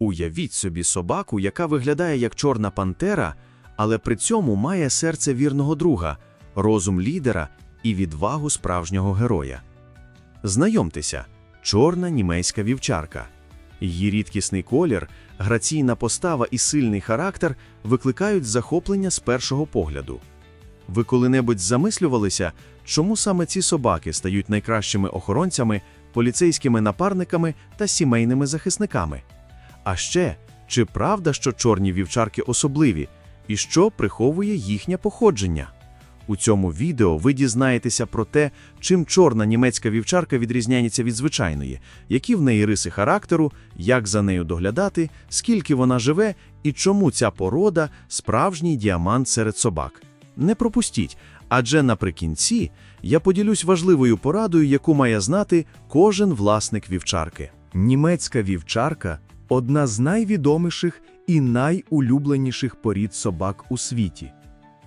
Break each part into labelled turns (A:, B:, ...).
A: Уявіть собі собаку, яка виглядає як чорна пантера, але при цьому має серце вірного друга, розум лідера і відвагу справжнього героя. Знайомтеся, чорна німецька вівчарка. Її рідкісний колір, граційна постава і сильний характер викликають захоплення з першого погляду. Ви коли-небудь замислювалися, чому саме ці собаки стають найкращими охоронцями, поліцейськими напарниками та сімейними захисниками? А ще, чи правда, що чорні вівчарки особливі, і що приховує їхнє походження? У цьому відео ви дізнаєтеся про те, чим чорна німецька вівчарка відрізняється від звичайної, які в неї риси характеру, як за нею доглядати, скільки вона живе і чому ця порода справжній діамант серед собак. Не пропустіть, адже наприкінці я поділюсь важливою порадою, яку має знати кожен власник вівчарки.
B: Німецька вівчарка одна з найвідоміших і найулюбленіших порід собак у світі.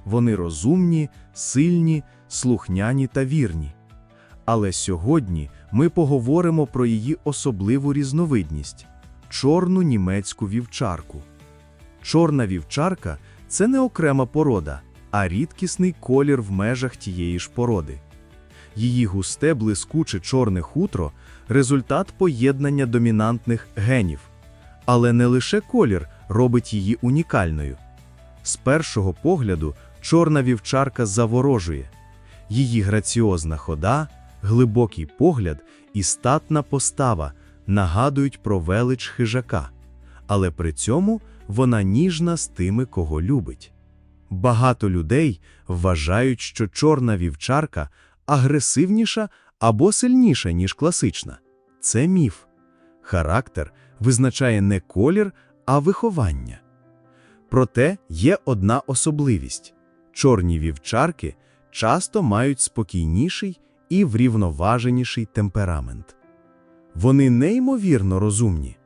B: Вони розумні, сильні, слухняні та вірні. Але сьогодні ми поговоримо про її особливу різновидність чорну німецьку вівчарку. Чорна вівчарка це не окрема порода, а рідкісний колір в межах тієї ж породи. Її густе блискуче чорне хутро результат поєднання домінантних генів. Але не лише колір робить її унікальною. З першого погляду чорна вівчарка заворожує. Її граціозна хода, глибокий погляд і статна постава нагадують про велич хижака, але при цьому вона ніжна з тими, кого любить. Багато людей вважають, що чорна вівчарка агресивніша або сильніша, ніж класична. Це міф. Характер визначає не колір, а виховання. Проте є одна особливість: чорні вівчарки часто мають спокійніший і врівноваженіший темперамент. Вони неймовірно розумні.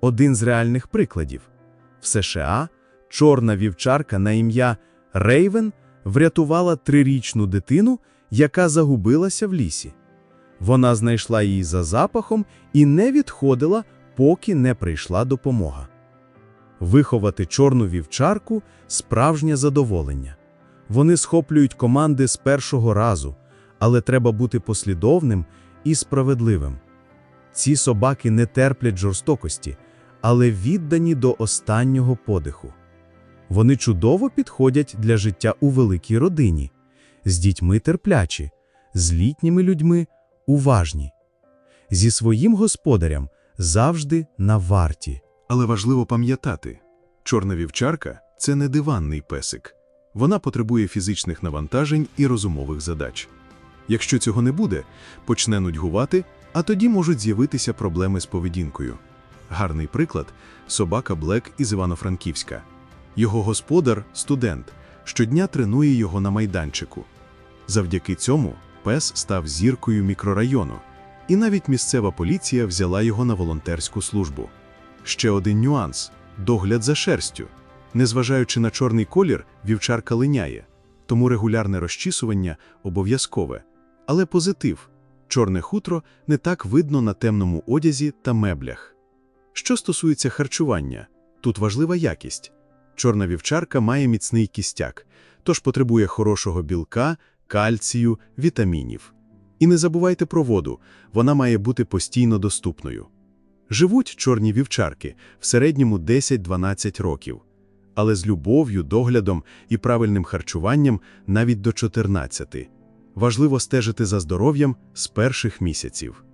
B: Один з реальних прикладів в США чорна вівчарка на ім'я Рейвен врятувала трирічну дитину, яка загубилася в лісі. Вона знайшла її за запахом і не відходила, поки не прийшла допомога. Виховати чорну вівчарку справжнє задоволення. Вони схоплюють команди з першого разу, але треба бути послідовним і справедливим. Ці собаки не терплять жорстокості, але віддані до останнього подиху. Вони чудово підходять для життя у великій родині, з дітьми терплячі, з літніми людьми уважні, зі своїм господарям завжди на варті.
C: Але важливо пам'ятати, чорна вівчарка це не диванний песик. Вона потребує фізичних навантажень і розумових задач. Якщо цього не буде, почне нудьгувати, а тоді можуть з'явитися проблеми з поведінкою. Гарний приклад собака Блек із Івано-Франківська. Його господар студент, щодня тренує його на майданчику. Завдяки цьому пес став зіркою мікрорайону, і навіть місцева поліція взяла його на волонтерську службу. Ще один нюанс догляд за шерстю. Незважаючи на чорний колір, вівчарка линяє, тому регулярне розчісування обов'язкове. Але позитив чорне хутро не так видно на темному одязі та меблях. Що стосується харчування, тут важлива якість. Чорна вівчарка має міцний кістяк, тож потребує хорошого білка, кальцію, вітамінів. І не забувайте про воду, вона має бути постійно доступною. Живуть чорні вівчарки в середньому 10-12 років, але з любов'ю, доглядом і правильним харчуванням навіть до 14. Важливо стежити за здоров'ям з перших місяців.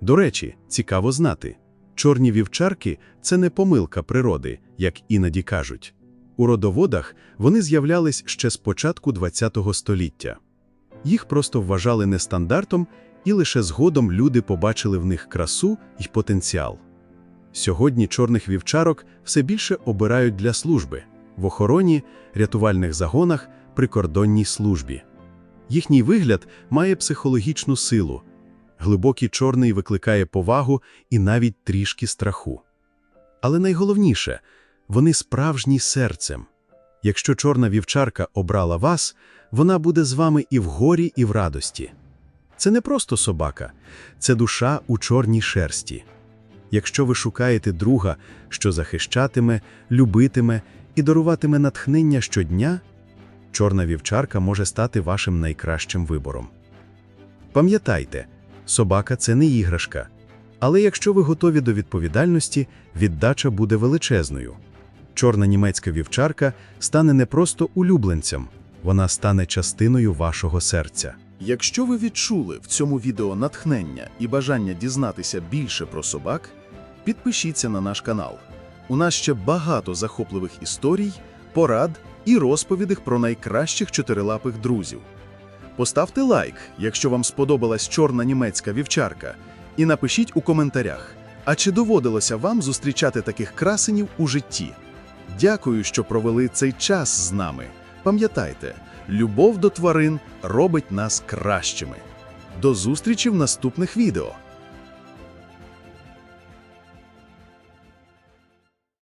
C: До речі, цікаво знати, чорні вівчарки це не помилка природи, як іноді кажуть. У родоводах вони з'являлись ще з початку ХХ століття. Їх просто вважали нестандартом, і лише згодом люди побачили в них красу і потенціал. Сьогодні чорних вівчарок все більше обирають для служби в охороні, рятувальних загонах, прикордонній службі. Їхній вигляд має психологічну силу. Глибокий чорний викликає повагу і навіть трішки страху. Але найголовніше вони справжні серцем. Якщо чорна вівчарка обрала вас, вона буде з вами і в горі, і в радості. Це не просто собака, це душа у чорній шерсті.
B: Якщо ви шукаєте друга, що захищатиме, любитиме і даруватиме натхнення щодня, чорна вівчарка може стати вашим найкращим вибором. Пам'ятайте, собака це не іграшка. Але якщо ви готові до відповідальності, віддача буде величезною. Чорна німецька вівчарка стане не просто улюбленцем, вона стане частиною вашого серця.
D: Якщо ви відчули в цьому відео натхнення і бажання дізнатися більше про собак, підпишіться на наш канал. У нас ще багато захопливих історій, порад і розповідей про найкращих чотирилапих друзів. Поставте лайк, якщо вам сподобалась чорна німецька вівчарка, і напишіть у коментарях, а чи доводилося вам зустрічати таких красенів у житті. Дякую, що провели цей час з нами. Пам'ятайте, любов до тварин робить нас кращими. До зустрічі в наступних відео.